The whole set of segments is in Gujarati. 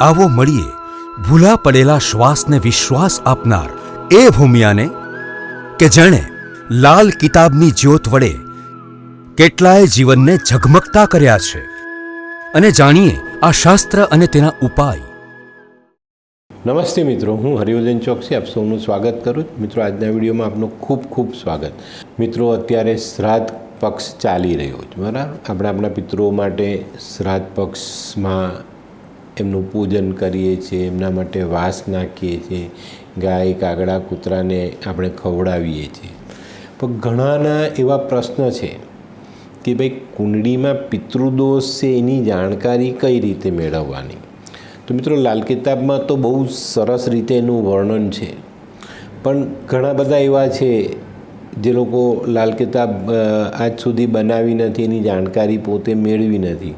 આવો મળીએ. ભૂલા પડેલા શ્વાસને વિશ્વાસ આપનાર એ ભૂમિયાને કે જેણે લાલ કિતાબની જ્યોત વડે કેટલાય જીવનને ઝગમગતા કર્યા છે. અને જાણીએ આ શાસ્ત્ર અને તેના ઉપાય. નમસ્તે મિત્રો, હું હરિવર્ધન ચોકસી, આપ સૌનું સ્વાગત કરું છું. મિત્રો, આજના વિડીયોમાં આપનું ખૂબ ખૂબ સ્વાગત. મિત્રો, અત્યારે શ્રાદ્ધ પક્ષ ચાલી રહ્યો છે, બરાબર? આપણે આપણા પિતૃઓ માટે શ્રાદ્ધ પક્ષમાં એમનું પૂજન કરીએ છીએ, એમના માટે વાસ નાખીએ છીએ, ગાય, કાગડા, કૂતરાને આપણે ખવડાવીએ છીએ. પણ ઘણાના એવા પ્રશ્ન છે કે ભાઈ કુંડળીમાં પિતૃદોષ છે એની જાણકારી કઈ રીતે મેળવવાની? તો મિત્રો, લાલ કિતાબમાં તો બહુ સરસ રીતે એનું વર્ણન છે. પણ ઘણા બધા એવા છે જે લોકો લાલ કિતાબ આજ સુધી બનાવી નથી, એની જાણકારી પોતે મેળવી નથી.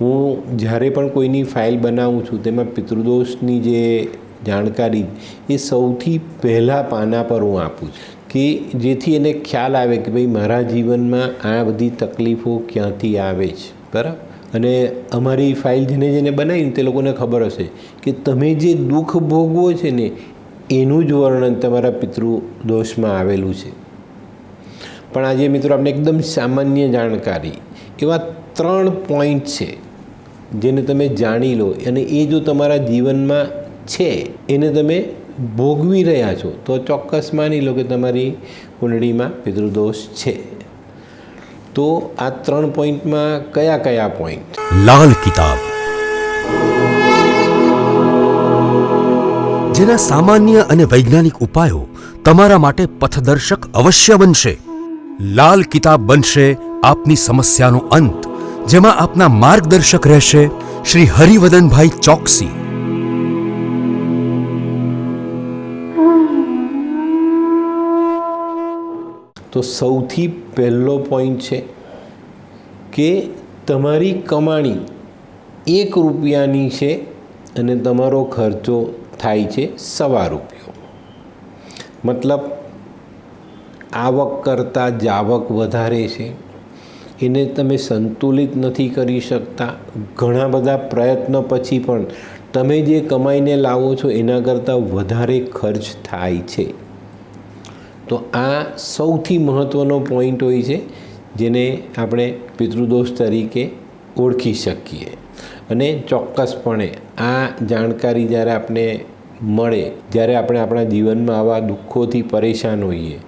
હું જ્યારે પણ કોઈની ફાઇલ બનાવું છું, તેમાં પિતૃદોષની જે જાણકારી, એ સૌથી પહેલાં પાના પર હું આપું છું કે જેથી એને ખ્યાલ આવે કે ભાઈ મારા જીવનમાં આ બધી તકલીફો ક્યાંથી આવે છે, બરાબર? અને અમારી ફાઇલ જેને જેને બનાવીને તે લોકોને ખબર હશે કે તમે જે દુઃખ ભોગવો છે ને, એનું જ વર્ણન તમારા પિતૃદોષમાં આવેલું છે. પણ આજે મિત્રો આપણે એકદમ સામાન્ય જાણકારી એવા ત્રણ પોઈન્ટ છે જેને તમે જાણી લો અને એ જો તમારા જીવનમાં છે, એને તમે ભોગવી રહ્યા છો, તો ચોક્કસ માની લો કે તમારી કુંડળીમાં પિતૃદોષ છે. તો આ ત્રણ પોઈન્ટમાં કયા કયા પોઈન્ટ? લાલ કિતાબ. જેના સામાન્ય અને વૈજ્ઞાનિક ઉપાયો તમારા માટે પથદર્શક અવશ્ય બનશે. લાલ કિતાબ બનશે આપની સમસ્યાનો અંત. જેમાં આપના માર્ગદર્શક રહેશે શ્રી હરિવદનભાઈ ચોકસી. તો સૌથી પહેલો પોઈન્ટ છે કે તમારી કમાણી એક રૂપિયાની છે અને તમારો ખર્ચો થાય છે સવા રૂપિયો. મતલબ આવક કરતાં જાવક વધારે છે. એને તમે સંતુલિત નથી કરી શકતા. ઘણા બધા પ્રયત્નો પછી પણ તમે જે કમાઈને લાવો છો એના કરતાં વધારે ખર્ચ થાય છે. તો આ સૌથી મહત્ત્વનો પોઈન્ટ હોય છે, જેને આપણે પિતૃદોષ તરીકે ઓળખી શકીએ. અને ચોક્કસપણે આ જાણકારી જ્યારે આપણે મળે, જ્યારે આપણે આપણા જીવનમાં આવા દુઃખોથી પરેશાન હોઈએ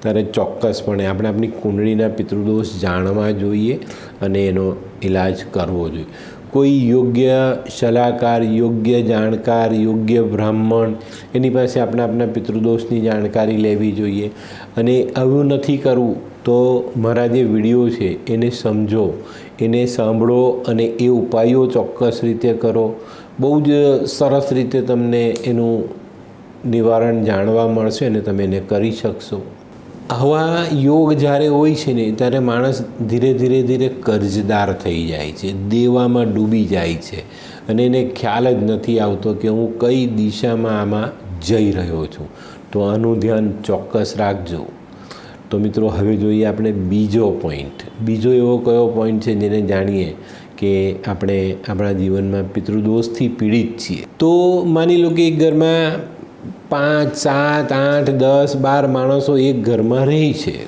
ત્યારે ચોક્કસપણે આપણે આપણી કુંડળીના પિતૃદોષ જાણવા જોઈએ અને એનો ઈલાજ કરવો જોઈએ. કોઈ યોગ્ય સલાહકાર, યોગ્ય જાણકાર, યોગ્ય બ્રાહ્મણ એની પાસે આપણે આપણા પિતૃદોષની જાણકારી લેવી જોઈએ. અને આવું નથી કરવું તો મારા જે વીડિયો છે એને સમજો, એને સાંભળો અને એ ઉપાયો ચોક્કસ રીતે કરો. બહુ જ સરસ રીતે તમને એનું નિવારણ જાણવા મળશે અને તમે એને કરી શકશો. આવા યોગ જ્યારે હોય છે ને, ત્યારે માણસ ધીરે ધીરે ધીરે કર્જદાર થઈ જાય છે, દેવામાં ડૂબી જાય છે. અને એને ખ્યાલ જ નથી આવતો કે હું કઈ દિશામાં આમાં જઈ રહ્યો છું. તો આનું ધ્યાન ચોક્કસ રાખજો. તો મિત્રો, હવે જોઈએ આપણે બીજો પોઈન્ટ બીજો એવો કયો પોઈન્ટ છે જેને જાણીએ કે આપણે આપણા જીવનમાં પિતૃદોષથી પીડિત છીએ. તો માની લો કે એક ઘરમાં પાંચ, સાત, આઠ, દસ, બાર માણસો એક ઘરમાં રહે છે.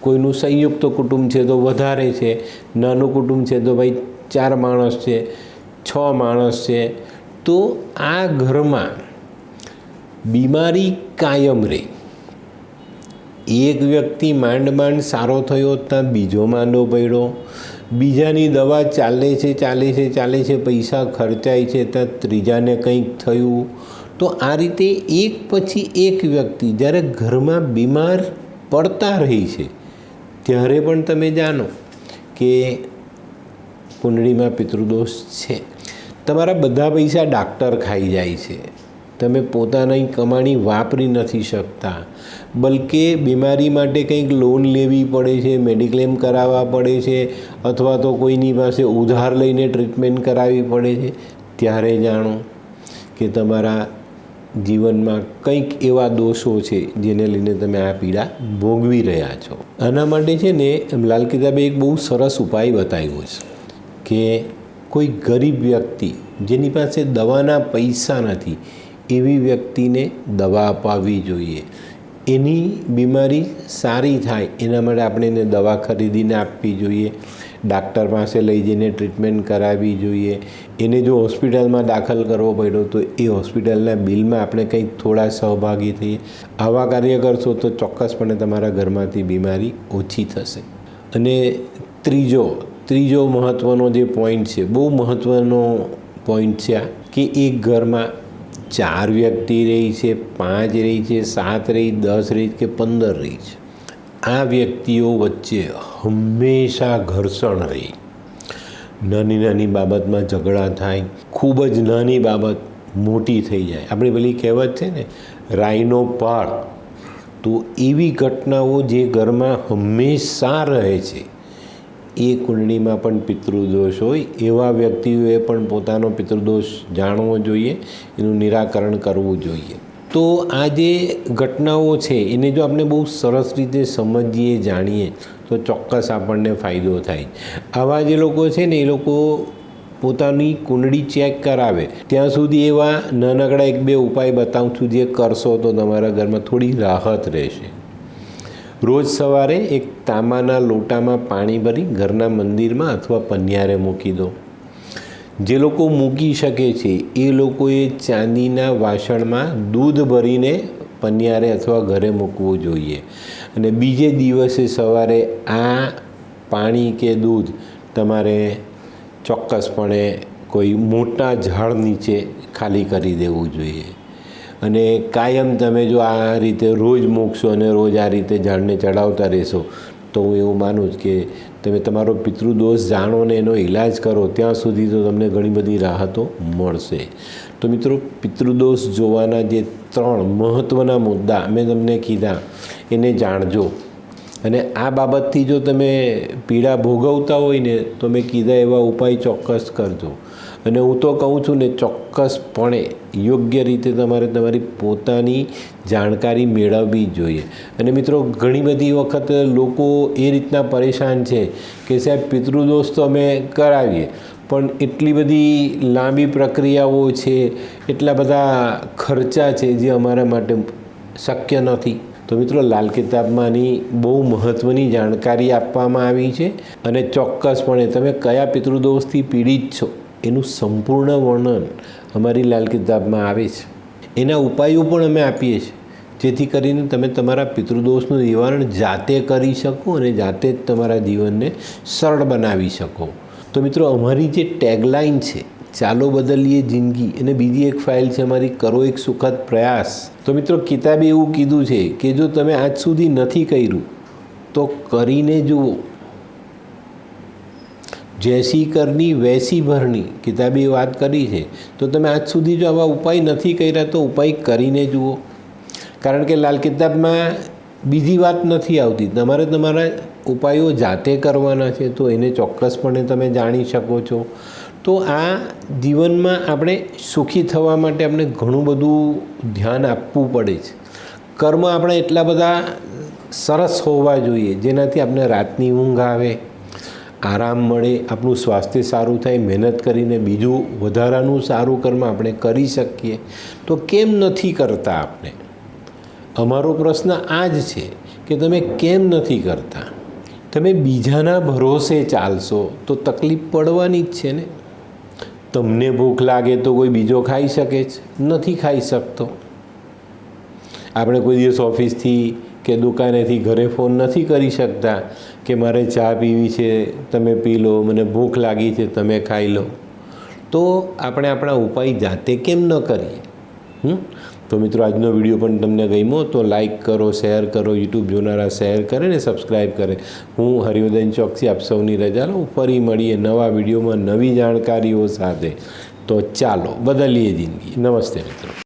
કોઈનું સંયુક્ત કુટુંબ છે તો વધારે છે. નાનું કુટુંબ છે તો ભાઈ ચાર માણસ છે, છ માણસ છે. તો આ ઘરમાં બીમારી કાયમ રહે. એક વ્યક્તિ માંડ માંડ સારો થયો ત્યાં બીજો માંડો પડ્યો. બીજાની દવા ચાલે છે ચાલે છે ચાલે છે, પૈસા ખર્ચાય છે ત્યાં ત્રીજાને કંઈક થયું. તો આ રીતે એક પછી એક વ્યક્તિ જ્યારે ઘરમાં બીમાર પડતા રહી છે, ત્યારે પણ તમે જાણો કે કુંડળીમાં પિતૃદોષ છે. તમારા બધા પૈસા ડાક્ટર ખાઈ જાય છે. તમે પોતાની કમાણી વાપરી નથી શકતા. બલકે બીમારી માટે કંઈક લોન લેવી પડે છે મેડિક્લેમ કરાવવા પડે છે, અથવા તો કોઈની પાસે ઉધાર લઈને ટ્રીટમેન્ટ કરાવવી પડે છે. ત્યારે જાણો કે તમારા જીવનમાં કંઈક એવા દોષો છે જેને લઈને તમે આ પીડા ભોગવી રહ્યા છો. આના માટે છે ને લાલ કિતાબે એક બહુ સરસ ઉપાય બતાવ્યો છે કે કોઈ ગરીબ વ્યક્તિ જેની પાસે દવાના પૈસા નથી, એવી વ્યક્તિને દવા અપાવવી જોઈએ. એની બીમારી સારી થાય, એના માટે આપણે એને દવા ખરીદીને આપવી જોઈએ. ડાક્ટર પાસે લઈ જઈને ટ્રીટમેન્ટ કરાવવી જોઈએ. એને જો હોસ્પિટલમાં દાખલ કરવો પડ્યો તો એ હોસ્પિટલના બિલમાં આપણે કંઈક થોડા સહભાગી થઈએ. આવા કાર્ય કરશો તો ચોક્કસપણે તમારા ઘરમાંથી બીમારી ઓછી થશે. અને ત્રીજો ત્રીજો મહત્ત્વનો જે પોઈન્ટ છે, બહુ મહત્ત્વનો પોઈન્ટ છે આ, કે એક ઘરમાં ચાર વ્યક્તિ રહી છે, પાંચ રહી છે, સાત રહી, દસ રહી કે પંદર રહી છે. આ વ્યક્તિઓ વચ્ચે હંમેશા ઘર્ષણ રહી. નાની નાની બાબતમાં ઝઘડા થાય, ખૂબ જ નાની બાબત મોટી થઈ જાય. આપણી પેલી કહેવત છે ને, રાયનો પાળ. તો એવી ઘટનાઓ જે ઘરમાં હંમેશા રહે છે, એ કુંડળીમાં પણ પિતૃદોષ હોય. એવા વ્યક્તિઓએ પણ પોતાનો પિતૃદોષ જાણવો જોઈએ, એનું નિરાકરણ કરવું જોઈએ. તો આ જે ઘટનાઓ છે, એને જો આપણે બહુ સરસ રીતે સમજીએ, જાણીએ, તો ચોક્કસ આપણને ફાયદો થાય. આવા જે લોકો છે ને, એ લોકો પોતાની કુંડળી ચેક કરાવે. ત્યાં સુધી એવા નાનકડા એક બે ઉપાય બતાવું છું, જે કરશો તો તમારા ઘરમાં થોડી રાહત રહેશે. રોજ સવારે એક તાંબાના લોટામાં પાણી ભરી ઘરના મંદિરમાં અથવા પન્યારે મૂકી દો. જે લોકો મૂકી શકે છે, એ લોકોએ ચાંદીના વાસણમાં દૂધ ભરીને પનિયારે અથવા ઘરે મૂકવું જોઈએ. અને બીજે દિવસે સવારે આ પાણી કે દૂધ તમારે ચોક્કસપણે કોઈ મોટા ઝાડ નીચે ખાલી કરી દેવું જોઈએ. અને કાયમ તમે જો આ રીતે રોજ મૂકશો અને રોજ આ રીતે ઝાડને ચડાવતા રહેશો તો હું એવું માનું કે તમે તમારો પિતૃદોષ જાણો ને એનો ઈલાજ કરો, ત્યાં સુધી તો તમને ઘણી બધી રાહતો મળશે. તો મિત્રો, પિતૃદોષ જોવાના જે ત્રણ મહત્ત્વના મુદ્દા મેં તમને કીધા, એને જાણજો. અને આ બાબતથી જો તમે પીડા ભોગવતા હોય ને, તો મેં કીધા એવા ઉપાય ચોક્કસ કરજો. અને હું તો કહું છું ને, ચોક્કસપણે યોગ્ય રીતે તમારે તમારી પોતાની જાણકારી મેળવવી જોઈએ. અને મિત્રો, ઘણી બધી વખત લોકો એ રીતના પરેશાન છે કે સાહેબ, પિતૃદોષ તો અમે કરાવીએ, પણ એટલી બધી લાંબી પ્રક્રિયાઓ છે, એટલા બધા ખર્ચા છે જે અમારા માટે શક્ય નથી. તો મિત્રો, લાલ કિતાબમાંની બહુ મહત્ત્વની જાણકારી આપવામાં આવી છે. અને ચોક્કસપણે તમે કયા પિતૃદોષથી પીડિત છો? એનું સંપૂર્ણ વર્ણન અમારી લાલ કિતાબમાં આવે છે. એના ઉપાયો પણ અમે આપીએ છીએ. જેથી કરીને તમે તમારા પિતૃદોષનું નિવારણ જાતે કરી શકો અને જાતે જ તમારા જીવનને સરળ બનાવી શકો. તો મિત્રો, અમારી જે ટેગલાઇન છે, ચાલો બદલીએ જિંદગી, અને બીજી એક ફાઇલ છે અમારી, કરો એક સુખદ પ્રયાસ. તો મિત્રો, કિતાબે એવું કીધું છે કે જો તમે આજ સુધી નથી કર્યું, તો કરીને જુઓ. જેસી કરની, વૈસી ભરની કિતાબે વાત કરી છે. તો તમે આજ સુધી જો આવા ઉપાય નથી કર્યા તો ઉપાય કરીને જુઓ. કારણ કે લાલ કિતાબમાં બીજી વાત નથી આવતી. તમારે તમારા ઉપાયો જાતે કરવાના છે તો એને ચોક્કસપણે તમે જાણી શકો છો. તો આ જીવનમાં આપણે સુખી થવા માટે આપણે ઘણું બધું ધ્યાન આપવું પડે છે. કર્મ આપણે એટલા બધા સરસ હોવા જોઈએ. જેનાથી આપણે રાતની ઊંઘ આવે આરામ મળે, આપણું સ્વાસ્થ્ય સારું થાય, મહેનત કરીને બીજું વધારાનું સારું કર્મ આપણે કરી શકીએ, તો કેમ નથી કરતા આપણે અમારો પ્રશ્ન આ જ છે કે તમે કેમ નથી કરતા? તમે બીજાના ભરોસે ચાલશો, તો તકલીફ પડવાની જ છે ને? તમને ભૂખ લાગે તો કોઈ બીજો ખાઈ શકે છે નથી ખાઈ શકતો. આપણે કોઈ દિવસ ઓફિસથી કે દુકાનેથી ઘરે ફોન નથી કરી શકતા કે મારે ચા પીવી છે, તમે પી લો, મને ભૂખ લાગી છે, તમે ખાઈ લો. તો આપણે આપણા ઉપાય જાતે કેમ ન કરીએ? તો મિત્રો, આજનો વીડિયો પણ તમને ગમ્યો તો લાઈક કરો, શેર કરો, યુટ્યુબ જોનારા શેર કરે ને સબસ્ક્રાઈબ કરે. હું હરિવદન ચોકસી આપ સૌની રજા લઉં. ફરી મળીએ નવા વિડીયોમાં નવી જાણકારીઓ સાથે. તો ચાલો, બદલીએ જિંદગી. નમસ્તે મિત્રો.